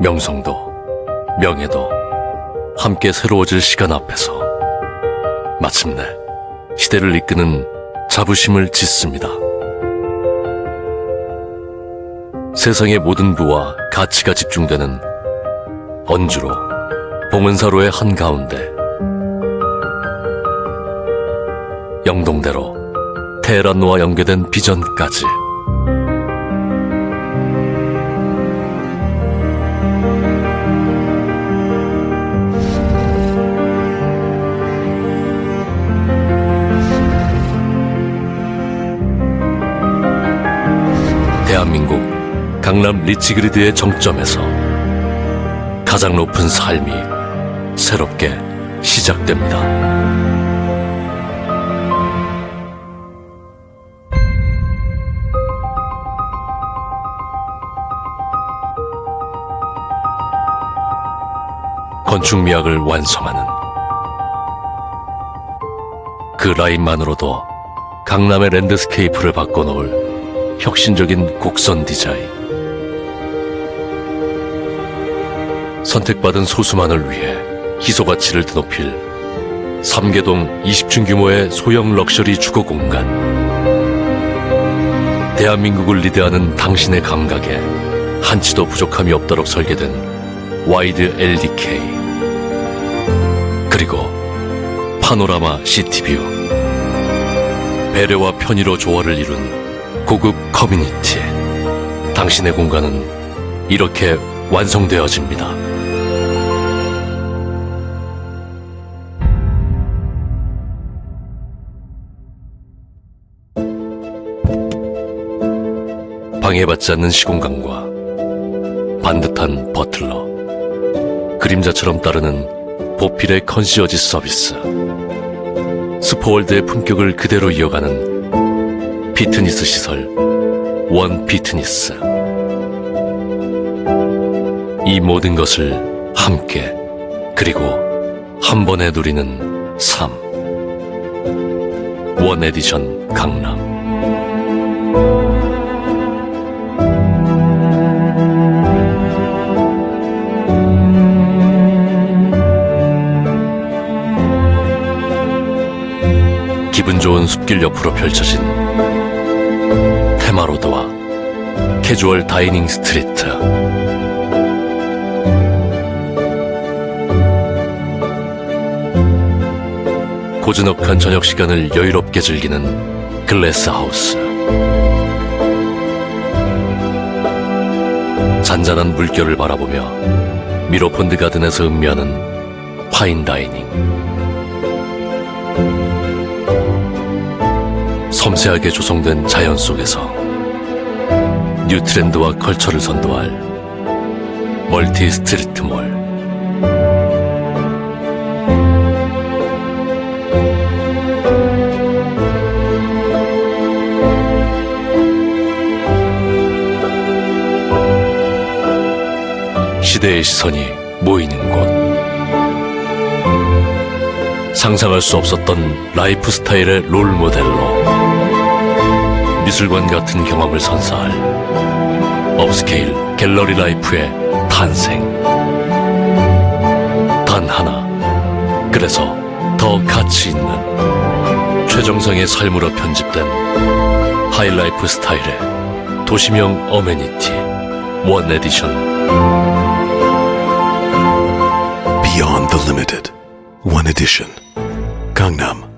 명성도, 명예도 함께 새로워질 시간 앞에서 마침내 시대를 이끄는 자부심을 짓습니다. 세상의 모든 부와 가치가 집중되는 언주로 봉은사로의 한가운데 영동대로 테헤란노와 연계된 비전까지 강남 리치그리드의 정점에서 가장 높은 삶이 새롭게 시작됩니다. 건축 미학을 완성하는 그 라인만으로도 강남의 랜드스케이프를 바꿔놓을 혁신적인 곡선 디자인. 선택받은 소수만을 위해 희소 가치를 드높일 3개동 20층 규모의 소형 럭셔리 주거 공간. 대한민국을 리드하는 당신의 감각에 한치도 부족함이 없도록 설계된 와이드 LDK. 그리고 파노라마 시티뷰. 배려와 편의로 조화를 이룬 고급 커뮤니티. 당신의 공간은 이렇게 완성되어집니다. 방해받지 않는 시공간과 반듯한 버틀러, 그림자처럼 따르는 보필의 컨시어지 서비스, 스포월드의 품격을 그대로 이어가는 피트니스 시설 원 피트니스. 이 모든 것을 함께 그리고 한 번에 누리는 삶. 원 에디션 강남 기분 좋은 숲길 옆으로 펼쳐진 테마로드와 캐주얼 다이닝 스트리트. 고즈넉한 저녁 시간을 여유롭게 즐기는 글래스 하우스. 잔잔한 물결을 바라보며 미로폰드 가든에서 음미하는 파인 다이닝 섬세하게 조성된 자연 속에서 뉴 트렌드와 컬처를 선도할 멀티 스트리트 몰. 시대의 시선이 모이는 곳. 상상할 수 없었던 라이프 스타일의 롤 모델로 미술관 같은 경험을 선사할 업스케일 갤러리 라이프의 탄생. 단 하나. 그래서 더 가치 있는 최정상의 삶으로 편집된 하이라이프 스타일의 도시명 어메니티 원 에디션 Beyond the Limited. One edition. Gangnam.